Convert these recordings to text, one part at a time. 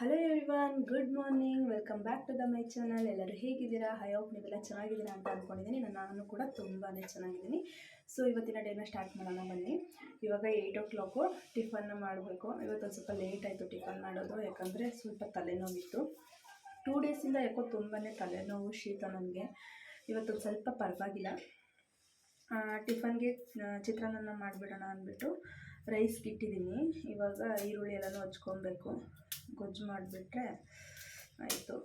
Hello everyone good morning welcome back to the my channel ಎಲ್ಲರೂ ಹೇಗಿದ್ದೀರಾ? High hope ನೀವೆಲ್ಲ ಚೆನ್ನಾಗಿದ್ದೀರಾ ಅಂತ ಅಂದ್ಕೊಂಡಿದ್ದೀನಿ ನಾನು ಕೂಡ ತುಂಬಾ ಚೆನ್ನಾಗಿದ್ದೀನಿ. ಸೊ ಇವತ್ತಿನ ಡೇನ ಸ್ಟಾರ್ಟ್ ಮಾಡೋಣ ಬನ್ನಿ. ಇವಾಗ ಏಯ್ಟ್ ಓ ಕ್ಲಾಕು ಟಿಫನ್ನ ಮಾಡಬೇಕು. ಇವತ್ತೊಂದು ಸ್ವಲ್ಪ ಲೇಟ್ ಆಯಿತು ಟಿಫನ್ ಮಾಡೋದು. ಯಾಕಂದರೆ ಸ್ವಲ್ಪ ತಲೆನೋವಿತ್ತು. ಟೂ ಡೇಸಿಂದ ಯಾಕೋ ತುಂಬಾ ತಲೆನೋವು ಶೀತ ನನಗೆ ಇವತ್ತೊಂದು ಸ್ವಲ್ಪ ಪರವಾಗಿಲ್ಲ. ಟಿಫನ್ಗೆ ಚಿತ್ರಾನ್ನ ಮಾಡಿಬಿಡೋಣ ಅಂದ್ಬಿಟ್ಟು. ರೈಸ್ಗೆ ಇಟ್ಟಿದ್ದೀನಿ. ಇವಾಗ ಈರುಳ್ಳಿ ಎಲ್ಲನೂ ಹಚ್ಕೊಬೇಕು. ಗೊಜ್ಜು ಮಾಡಿಬಿಟ್ರೆ ಆಯಿತು.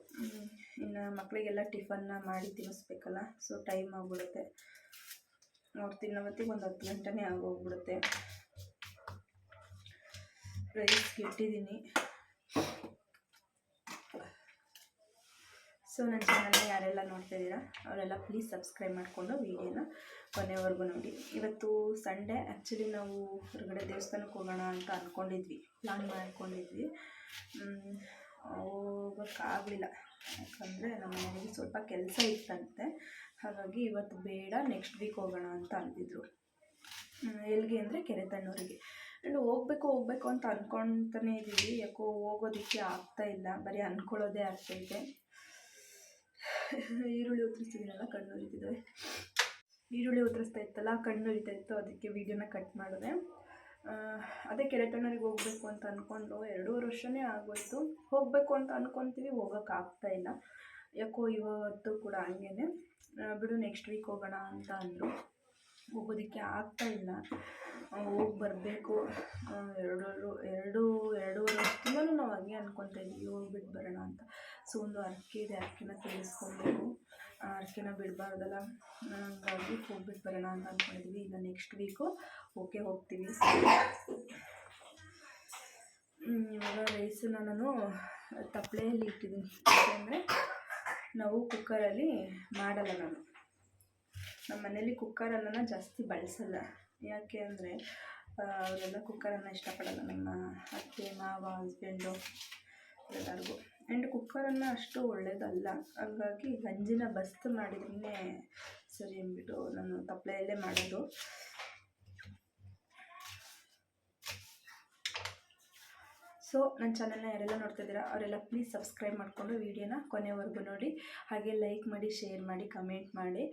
ಇನ್ನು ಮಕ್ಕಳಿಗೆಲ್ಲ ಟಿಫನ್ನ ಮಾಡಿ ತಿನ್ನಿಸ್ಬೇಕಲ್ಲ, ಸೊ ಟೈಮ್ ಆಗಿಬಿಡುತ್ತೆ. ಅವ್ರು ತಿನ್ನೋ ಹೊತ್ತಿಗೆ ಒಂದು ಹತ್ತು ಗಂಟೆನೇ ಆಗೋಗ್ಬಿಡುತ್ತೆ. ರೈಸ್ಗೆ ಇಟ್ಟಿದ್ದೀನಿ. ಸೊ ನನ್ನ ಚಾನಲ್ನ ಯಾರೆಲ್ಲ ನೋಡ್ತಾ ಇದ್ದೀರಾ, ಅವರೆಲ್ಲ ಪ್ಲೀಸ್ ಸಬ್ಸ್ಕ್ರೈಬ್ ಮಾಡಿಕೊಂಡು ವೀಡಿಯೋನ ಕೊನೆವರೆಗೂ ನೋಡಿ. ಇವತ್ತು ಸಂಡೇ ಆ್ಯಕ್ಚುಲಿ ನಾವು ಹೊರಗಡೆ ದೇವಸ್ಥಾನಕ್ಕೆ ಹೋಗೋಣ ಅಂತ ಅಂದ್ಕೊಂಡಿದ್ವಿ ಪ್ಲಾನ್ ಮಾಡ್ಕೊಂಡಿದ್ವಿ. ಹೋಗೋಕ್ಕಾಗಲಿಲ್ಲ. ಯಾಕಂದರೆ ನಮ್ಮ ಮನೆಯಲ್ಲಿ ಸ್ವಲ್ಪ ಕೆಲಸ ಇತ್ತಂತೆ. ಹಾಗಾಗಿ ಇವತ್ತು ಬೇಡ ನೆಕ್ಸ್ಟ್ ವೀಕ್ ಹೋಗೋಣ ಅಂತ ಅಂದಿದ್ರು. ಎಲ್ಲಿಗೆ ಅಂದರೆ ಕೆರೆತಣ್ಣೂರಿಗೆ. ಆ್ಯಂಡ್ ಹೋಗ್ಬೇಕು ಹೋಗ್ಬೇಕು ಅಂತ ಅಂದ್ಕೊತಾನೆ ಇದ್ದೀವಿ. ಯಾಕೋ ಹೋಗೋದಕ್ಕೆ ಆಗ್ತಾ ಇಲ್ಲ. ಬರೀ ಅಂದ್ಕೊಳ್ಳೋದೇ ಆಗ್ತೈತೆ. ಈರುಳ್ಳಿ ಉತ್ತರಿಸ್ತಿದ್ದೀನಲ್ಲ ಕಣ್ಣು ಉರಿತಿದ್ದಾವೆ ಈರುಳ್ಳಿ ಉತ್ತರಿಸ್ತಾ ಇತ್ತಲ್ಲ, ಕಣ್ಣು ಉರಿತಾ ಇತ್ತು, ಅದಕ್ಕೆ ವೀಡಿಯೋನ ಕಟ್ ಮಾಡಿದೆ. ಅದೇ ಕೆರೆತಣ್ಣರಿಗೆ ಹೋಗ್ಬೇಕು ಅಂತ ಅಂದ್ಕೊಂಡು ಎರಡೂವರೆ ವರ್ಷನೇ ಆಗೋಯ್ತು. ಹೋಗಬೇಕು ಅಂತ ಅಂದ್ಕೊತೀವಿ ಹೋಗೋಕ್ಕಾಗ್ತಾ ಇಲ್ಲ. ಯಾಕೋ ಇವತ್ತು ಕೂಡ ಹಂಗೇನೆ. ಬಿಡು ನೆಕ್ಸ್ಟ್ ವೀಕ್ ಹೋಗೋಣ ಅಂತ ಅಂದರು. ಹೋಗೋದಕ್ಕೆ ಆಗ್ತಾ ಇಲ್ಲ. ಹೋಗಿ ಬರಬೇಕು. ಎರಡು ಎರಡು, ಎರಡೂವರೆ ವರ್ಷದಿಂದಲೂ ನಾವು ಹಂಗೆ ಅಂದ್ಕೊತಾ ಇದ್ದೀವಿ ಹೋಗ್ಬಿಟ್ಟು ಬರೋಣ ಅಂತ. ಸೊ ಒಂದು ಅರ್ಕೆ ಇದೆ, ಅರ್ಕೆನ ತೆಗೆಸ್ಕೊಬೇಕು ಆ ಅರ್ಕೆನ ಬಿಡಬಾರ್ದಲ್ಲ, ಹಂಗಾಗಿ ಹೋಗ್ಬಿಟ್ಟು ಬರೋಣ ಅಂತ ಅಂದ್ಕೊಂಡಿದ್ವಿ ಇನ್ನು ನೆಕ್ಸ್ಟ್ ವೀಕು ಓಕೆ ಹೋಗ್ತೀವಿ. ಇವಾಗ ರೈಸನ್ನ ನಾನು ತಪ್ಪಲೆಯಲ್ಲಿ ಇಟ್ಟಿದ್ದೀನಿ. ಯಾಕೆಂದರೆ ನಾವು ಕುಕ್ಕರಲ್ಲಿ ಮಾಡಲ್ಲ ನಾನು. ನಮ್ಮ ಮನೇಲಿ ಕುಕ್ಕರನ್ನು ಜಾಸ್ತಿ ಬಳಸಲ್ಲ. ಯಾಕೆ ಅಂದರೆ ಅವರೆಲ್ಲ ಕುಕ್ಕರನ್ನು ಇಷ್ಟಪಡಲ್ಲ. ನಮ್ಮ ಅತ್ತೆ, ಮಾವ ಹಸ್ಬೆಂಡು ಎಲ್ಲರಿಗೂ. ಆ್ಯಂಡ್ ಕುಕ್ಕರನ್ನು ಅಷ್ಟು ಒಳ್ಳೆಯದಲ್ಲ ಹಂಗಾಗಿ ಗಂಜಿನ ಬಸ್ತು ಮಾಡಿದ್ರೇ ಸರಿ ಅಂದ್ಬಿಟ್ಟು ನಾನು ತಪ್ಪಲೆಯಲ್ಲೇ ಮಾಡೋದು. ಸೊ ನನ್ನ ಚಾನಲ್ನ ಯಾರೆಲ್ಲ ನೋಡ್ತಾ ಇದ್ದೀರಾ ಅವರೆಲ್ಲ ಪ್ಲೀಸ್ ಸಬ್ಸ್ಕ್ರೈಬ್ ಮಾಡಿಕೊಂಡು ವೀಡಿಯೋನ ಕೊನೆವರೆಗೂ ನೋಡಿ. ಹಾಗೆ ಲೈಕ್ ಮಾಡಿ ಶೇರ್ ಮಾಡಿ ಕಮೆಂಟ್ ಮಾಡಿ.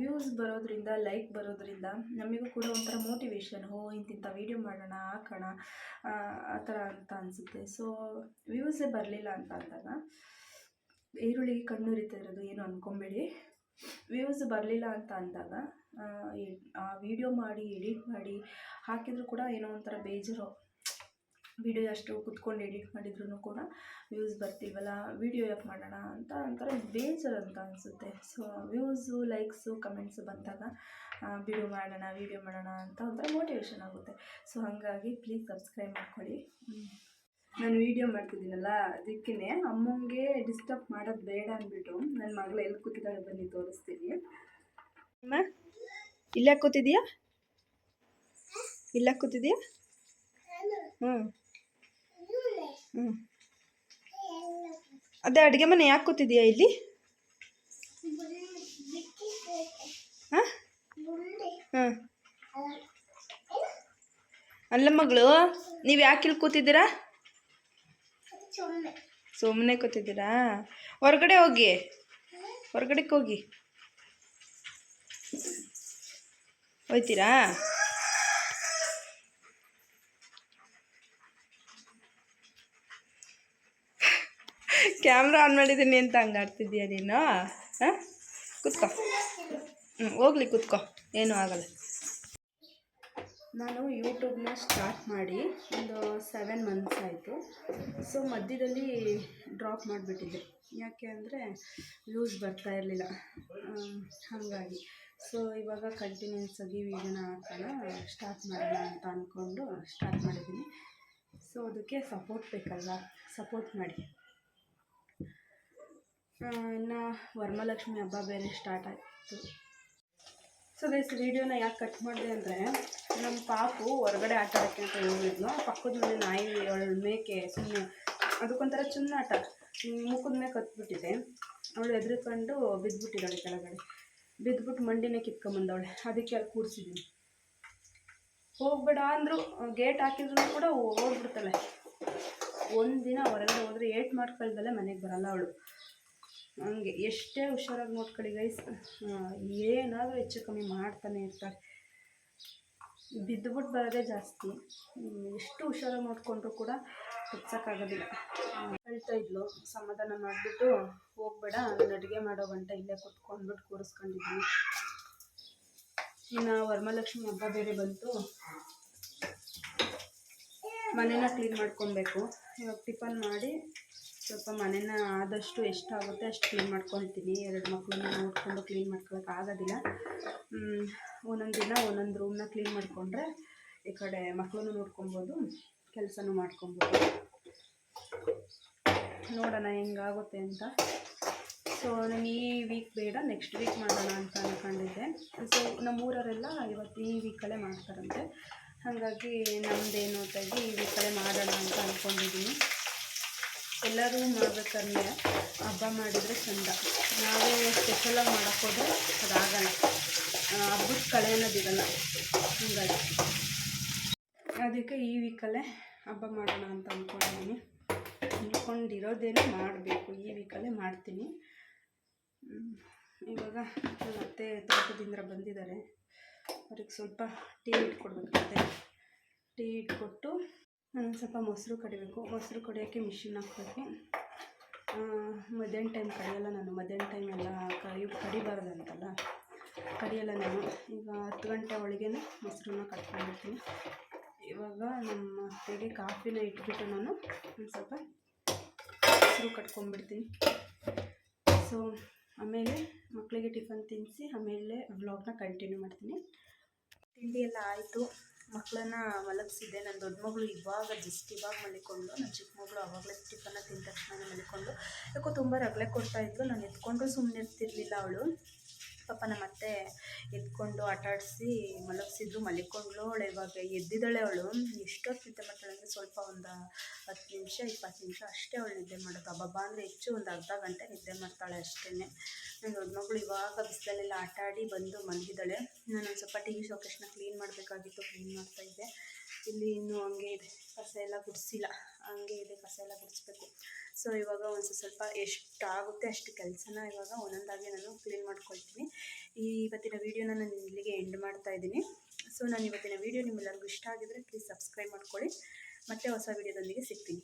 ವ್ಯೂಸ್ ಬರೋದ್ರಿಂದ ಲೈಕ್ ಬರೋದ್ರಿಂದ ನಮಗೂ ಕೂಡ ಒಂಥರ ಮೋಟಿವೇಶನ್ ಹೋ ಇಂತಿಂಥ ವೀಡಿಯೋ ಮಾಡೋಣ, ಹಾಕೋಣ, ಆ ಥರ ಅಂತ ಅನಿಸುತ್ತೆ. ಸೊ ವ್ಯೂಸೇ ಬರಲಿಲ್ಲ ಅಂತ ಅಂದಾಗ ಈರುಳ್ಳಿಗೆ ಕಣ್ಣು ಇರೋದು ಏನು ಅಂದ್ಕೊಂಬೇಡಿ ವ್ಯೂಸ್ ಬರಲಿಲ್ಲ ಅಂತ ಅಂದಾಗ, ಆ ವಿಡಿಯೋ ಮಾಡಿ ಎಡಿಟ್ ಮಾಡಿ ಹಾಕಿದರೂ ಕೂಡ ಏನೋ ಒಂಥರ ಬೇಜಾರು. ವಿಡಿಯೋ ಅಷ್ಟು ಕುತ್ಕೊಂಡು ಎಡಿಟ್ ಮಾಡಿದ್ರು ಕೂಡ ವ್ಯೂಸ್ ಬರ್ತಿಲ್ವಲ್ಲ, ವಿಡಿಯೋ ಯಾಕೆ ಮಾಡೋಣ ಅಂತ ಒಂಥರ ಬೇಜಾರು ಅಂತ ಅನಿಸುತ್ತೆ. ಸೊ ವ್ಯೂಸು, ಲೈಕ್ಸು, ಕಮೆಂಟ್ಸು ಬಂದಾಗ ವಿಡಿಯೋ ಮಾಡೋಣ ವಿಡಿಯೋ ಮಾಡೋಣ ಅಂತ ಒಂಥರ ಮೋಟಿವೇಶನ್ ಆಗುತ್ತೆ. ಸೊ ಹಾಗಾಗಿ ಪ್ಲೀಸ್ ಸಬ್ಸ್ಕ್ರೈಬ್ ಮಾಡ್ಕೊಳ್ಳಿ. ನಾನು ವೀಡಿಯೋ ಮಾಡ್ತಿದ್ದೀನಲ್ಲ ಅದಕ್ಕೇ ಅಮ್ಮಂಗೆ ಡಿಸ್ಟರ್ಬ್ ಮಾಡೋದು ಬೇಡ ಅಂದ್ಬಿಟ್ಟು ನನ್ನ ಮಗಳು ಎಲ್ಲಿ ಕೂತಿದ್ದಾಳೆ ಬನ್ನಿ ತೋರಿಸ್ತೀನಿ. ಅಮ್ಮ, ಇಲ್ಲೇ ಕೂತಿದ್ಯಾ ಇಲ್ಲ ಕೂತಿದ್ಯಾ ಹ್ಞೂ ಹ್ಞೂ ಅದೇ ಅಡುಗೆ ಮನೆ ಯಾಕೆ ಕೂತಿದ್ಯಾ ಇಲ್ಲಿ? ಹಾಂ? ಹಾಂ. ಅಲ್ಲ ಮಗಳು, ನೀವು ಯಾಕೆ ಇಲ್ಲಿ ಕೂತಿದ್ದೀರಾ? ಸುಮ್ಮನೆ ಕೂತಿದ್ದೀರಾ? ಹೊರಗಡೆ ಹೋಗಿ. ಹೊರಗಡೆಗೆ ಹೋಗಿ. ಹೋಯ್ತೀರಾ? ಕ್ಯಾಮ್ರಾ ಆನ್ ಮಾಡಿದ್ದೀನಿ ಅಂತ ಹಂಗೆ ಆಡ್ತಿದ್ದೀಯ ನೀನು? ಹಾಂ? ಕೂತ್ಕೋ. ಹ್ಞೂ ಹೋಗ್ಲಿ ಕುತ್ಕೊ. ಏನೂ ಆಗಲ್ಲ. ನಾನು ಯೂಟ್ಯೂಬ್ನ ಸ್ಟಾರ್ಟ್ ಮಾಡಿ ಒಂದು ಸೆವೆನ್ ಮಂತ್ಸ್ ಆಯಿತು. ಸೊ ಮಧ್ಯದಲ್ಲಿ ಡ್ರಾಪ್ ಮಾಡಿಬಿಟ್ಟಿದ್ದೆ. ಯಾಕೆ ಅಂದರೆ ವ್ಯೂಸ್ ಬರ್ತಾ ಇರಲಿಲ್ಲ. ಹಾಗಾಗಿ. ಸೊ ಇವಾಗ ಕಂಟಿನ್ಯೂಸ್ ಆಗಿ ವೀಡಿಯೋನ ಹಾಕೋಣ ಸ್ಟಾರ್ಟ್ ಮಾಡೋಣ ಅಂತ ಅಂದ್ಕೊಂಡು ಸ್ಟಾರ್ಟ್ ಮಾಡಿದ್ದೀನಿ. ಸೊ ಅದಕ್ಕೆ ಸಪೋರ್ಟ್ ಬೇಕಲ್ವಾ? ಸಪೋರ್ಟ್ ಮಾಡಿ. ಇನ್ನು ವರಮಹಾಲಕ್ಷ್ಮಿ ಹಬ್ಬ ಬೇರೆ ಸ್ಟಾರ್ಟ್ ಆಯಿತು. ಸೊ ಗೈಸ್ ವಿಡಿಯೋನ ಯಾಕೆ ಕಟ್ ಮಾಡಿದೆ ಅಂದರೆ ನಮ್ಮ ಪಾಪು ಹೊರಗಡೆ ಆಟ ಆಡೋಕ್ಕೆ ಅಂತ ಹೇಳಿದ್ನು ಪಕ್ಕದ ಮೇಲೆ ನಾಯಿ ಅವಳು ಮೇಕೆ ಸುಮ್ಮನೆ ಅದಕ್ಕೊಂಥರ ಚುನ್ನಾಟ, ಮುಖದ ಮೇಲೆ ಕತ್ಬಿಟ್ಟಿದೆ. ಅವಳು ಎದ್ರಿಕೊಂಡು ಬಿದ್ದುಬಿಟ್ಟಿದ್ದಾಳೆ ಕೆಳಗಡೆ. ಬಿದ್ದುಬಿಟ್ಟು ಮಂಡಿನೇ ಕಿತ್ಕೊಂಬಂದವಳೆ. ಅದಕ್ಕೆ ಅಲ್ಲಿ ಕೂರಿಸಿದ್ದೀನಿ ಹೋಗ್ಬೇಡ ಅಂದರು ಗೇಟ್ ಹಾಕಿದ್ರು ಕೂಡ ಹೋಗ್ಬಿಡ್ತಾಳೆ ಒಂದು ದಿನ ಹೊರಗಡೆ ಹೋದರೆ ಏಟ್ ಮಾಡ್ಕೊಳ್ದಲ್ಲೇ ಮನೆಗೆ ಬರಲ್ಲ ಅವಳು. ಹಂಗೆ ಎಷ್ಟೇ ಹುಷಾರಾಗಿ ನೋಡ್ಕೊಳ್ಳಿ ಗೈಸ್ ಏನಾದರೂ ಹೆಚ್ಚು ಕಮ್ಮಿ ಮಾಡ್ತಾನೆ ಇರ್ತಾರೆ. ಬಿದ್ದುಬಿಟ್ಟು ಬರೋದೇ ಜಾಸ್ತಿ. ಎಷ್ಟು ಹುಷಾರಾಗಿ ನೋಡಿಕೊಂಡ್ರು ಕೂಡ ಹಚ್ಚೋಕ್ಕಾಗೋದಿಲ್ಲ. ಹೇಳ್ತಾ ಇದ್ಲು, ಸಮಾಧಾನ ಮಾಡಿಬಿಟ್ಟು ಹೋಗ್ಬೇಡ, ನಾನು ಅಡುಗೆ ಮಾಡೋ ಗಂಟ ಇಲ್ಲೇ ಕುತ್ಕೊಂಡ್ಬಿಟ್ಟು ಕೂರಿಸ್ಕೊಂಡಿದ್ದೀನಿ. ಇನ್ನು ವರಮಹಾಲಕ್ಷ್ಮಿ ಹಬ್ಬ ಬೇರೆ ಬಂತು. ಮನೇನ ಕ್ಲೀನ್ ಮಾಡ್ಕೊಬೇಕು. ಇವಾಗ ಟಿಫನ್ ಮಾಡಿ ಸ್ವಲ್ಪ ಮನೇನ ಆದಷ್ಟು ಎಷ್ಟಾಗುತ್ತೆ ಅಷ್ಟು ಕ್ಲೀನ್ ಮಾಡ್ಕೊಳ್ತೀನಿ. ಎರಡು ಮಕ್ಕಳನ್ನ ನೋಡಿಕೊಂಡು ಕ್ಲೀನ್ ಮಾಡ್ಕೊಳಕ್ಕೆ ಆಗೋದಿಲ್ಲ. ಒಂದೊಂದು ದಿನ ಒಂದೊಂದು ರೂಮ್ನ ಕ್ಲೀನ್ ಮಾಡಿಕೊಂಡ್ರೆ ಈ ಕಡೆ ಮಕ್ಕಳನ್ನು ನೋಡ್ಕೊಬೋದು, ಕೆಲಸನೂ ಮಾಡ್ಕೊಬೋದು. ನೋಡೋಣ ಹೆಂಗಾಗುತ್ತೆ ಅಂತ. ಸೊ ನಾನು ಈ ವೀಕ್ ಬೇಡ ನೆಕ್ಸ್ಟ್ ವೀಕ್ ಮಾಡೋಣ ಅಂತ ಅಂದ್ಕೊಂಡಿದ್ದೆ ಸೊ ನಮ್ಮೂರವರೆಲ್ಲ ಇವತ್ತು ಈ ವೀಕಲ್ಲೇ ಮಾಡ್ತಾರಂತೆ. ಹಾಗಾಗಿ ನಮ್ಮದೇನು ತಾಗಿ ಈ ವೀಕಲ್ಲೇ ಮಾಡೋಣ ಅಂತ ಅಂದ್ಕೊಂಡಿದ್ದೀನಿ ಎಲ್ಲರೂ ಮಾಡಬೇಕಂದ್ರೆ ಹಬ್ಬ ಮಾಡಿದರೆ ಚಂದ. ನಾವೇ ಸ್ಪೆಷಲಾಗಿ ಮಾಡೋಕ್ಕೆ ಹೋದರೆ ಅದಾಗಲ್ಲ. ಹಬ್ಬದ ಕಳೆ ಅನ್ನೋದಿರಲ್ಲ. ಹಂಗಾಗಿ. ಅದಕ್ಕೆ ಈ ವೀಕಲ್ಲೇ ಹಬ್ಬ ಮಾಡೋಣ ಅಂತ ಅಂದ್ಕೊಂಡಿದ್ದೀನಿ ಅಂದ್ಕೊಂಡಿರೋದೇನು ಮಾಡಬೇಕು. ಈ ವೀಕಲ್ಲೇ ಮಾಡ್ತೀನಿ. ಇವಾಗ ನಮ್ಮ ಅತ್ತೆ ತೋಟದಿಂದ ಬಂದಿದ್ದಾರೆ. ಅವ್ರಿಗೆ ಸ್ವಲ್ಪ ಟೀ ಇಟ್ಕೊಡ್ಬೇಕಂತೆ ಟೀ ಇಟ್ಕೊಟ್ಟು ನಾನು ಸ್ವಲ್ಪ ಮೊಸರು ಕಡಿಬೇಕು. ಮೊಸರು ಕಡಿಯೋಕ್ಕೆ ಮಿಷಿನ್ ಹಾಕ್ಬೇಕು ಮಧ್ಯಾಹ್ನ ಟೈಮ್ ಕಡಿಯೋಲ್ಲ ನಾನು. ಮಧ್ಯಾಹ್ನ ಟೈಮ್ ಎಲ್ಲ ಕಡಿ ಕಡಿಬಾರ್ದಂತಲ್ಲ ಕಡಿಯೋಲ್ಲ ನಾನು. ಈಗ ಹತ್ತು ಗಂಟೆ ಒಳಗೇ ಮೊಸರನ್ನ ಕಟ್ಕೊಂಡಿರ್ತೀನಿ. ಇವಾಗ ನಮ್ಮ ಅತ್ತೆಗೆ ಕಾಫಿನ ಇಟ್ಬಿಟ್ಟು ನಾನು ಒಂದು ಸ್ವಲ್ಪ ಮೊಸರು ಕಟ್ಕೊಂಡ್ಬಿಡ್ತೀನಿ. ಸೊ ಆಮೇಲೆ ಮಕ್ಕಳಿಗೆ ಟಿಫನ್ ತಿನ್ನಿಸಿ ಆಮೇಲೆ ವ್ಲಾಗ್ನ ಕಂಟಿನ್ಯೂ ಮಾಡ್ತೀನಿ. ತಿಂಡಿ ಎಲ್ಲ ಆಯಿತು. ಮಕ್ಕಳನ್ನ ಮಲಗಿಸಿದ್ದೆ. ನನ್ನ ದೊಡ್ಡ ಮಗಳು ಇವಾಗ ಜಸ್ಟ್ ಇವಾಗ ಮಲಿಕೊಂಡು ನನ್ನ ಚಿಕ್ಕ ಮಗಳು ಆವಾಗಲೇ ಟಿಫನ್ನ ತಿಂದ ತಕ್ಷಣ ಮಲಿಕೊಂಡು, ಯಾಕೋ ತುಂಬ ರಗಳೆ ಕೊಡ್ತಾಯಿದ್ಲು ನಾನು ಎತ್ಕೊಂಡ್ರೂ ಸುಮ್ಮನೆ ಇರ್ತಿರ್ಲಿಲ್ಲ ಅವಳು. ಪಾಪ ಮತ್ತೆ ಅತ್ತೆ ಎತ್ಕೊಂಡು ಆಟ ಆಡಿಸಿ ಮಲಗಿಸಿದ್ರು. ಮಲಿಕೊಂಡ್ಳು. ಅವಳು ಇವಾಗ ಎದ್ದಿದ್ದಾಳೆ ಅವಳು. ಎಷ್ಟೊತ್ತು ನಿದ್ದೆ ಮಾಡ್ತಾಳೆ ಅಂದರೆ ಸ್ವಲ್ಪ ಒಂದು ಹತ್ತು ನಿಮಿಷ, ಇಪ್ಪತ್ತು ನಿಮಿಷ ಅಷ್ಟೇ ಅವಳು ನಿದ್ದೆ ಮಾಡೋದು ಬಾಬಾ ಅಂದರೆ ಹೆಚ್ಚು ಒಂದು ಅರ್ಧ ಗಂಟೆ ನಿದ್ದೆ ಮಾಡ್ತಾಳೆ ಅಷ್ಟೇ ನನ್ನ ದೊಡ್ಡ ಮಗಳು ಇವಾಗ ಬಿಸಿಲಲ್ಲೆಲ್ಲ ಆಟ ಆಡಿ ಬಂದು ಮಲಗಿದ್ದಾಳೆ. ನಾನು ಒಂದು ಸ್ವಲ್ಪ ಟಿ ವಿ ಶೋಕೇಶ್ನ ಕ್ಲೀನ್ ಮಾಡಬೇಕಾಗಿತ್ತು. ಕ್ಲೀನ್ ಮಾಡ್ತಾಯಿದ್ದೆ ಇಲ್ಲಿ ಇನ್ನೂ ಹಂಗೆ ಇದೆ. ಕಸ ಎಲ್ಲ ಗುಡಿಸಿಲ್ಲ. ಹಂಗೆ ಇದೆ ಕಸ ಎಲ್ಲ ಗುಡಿಸ್ಬೇಕು. ಸೊ ಇವಾಗ ಒಂದು ಸ್ವಲ್ಪ ಎಷ್ಟಾಗುತ್ತೆ ಅಷ್ಟು ಕೆಲಸನ ಇವಾಗ ಒಂದೊಂದಾಗಿ ನಾನು ಕ್ಲೀನ್ ಮಾಡ್ಕೊಳ್ತೀನಿ. ಈ ಇವತ್ತಿನ ವೀಡಿಯೋನ ನಾನು ಇಲ್ಲಿಗೆ ಎಂಡ್ ಮಾಡ್ತಾ ಇದ್ದೀನಿ. ಸೊ ನಾನು ಇವತ್ತಿನ ವೀಡಿಯೋ ನಿಮ್ಮೆಲ್ಲರಿಗೂ ಇಷ್ಟ ಆಗಿದ್ರೆ ಪ್ಲೀಸ್ ಸಬ್ಸ್ಕ್ರೈಬ್ ಮಾಡ್ಕೊಳ್ಳಿ. ಮತ್ತೆ ಹೊಸ ವೀಡಿಯೋದೊಂದಿಗೆ ಸಿಗ್ತೀನಿ.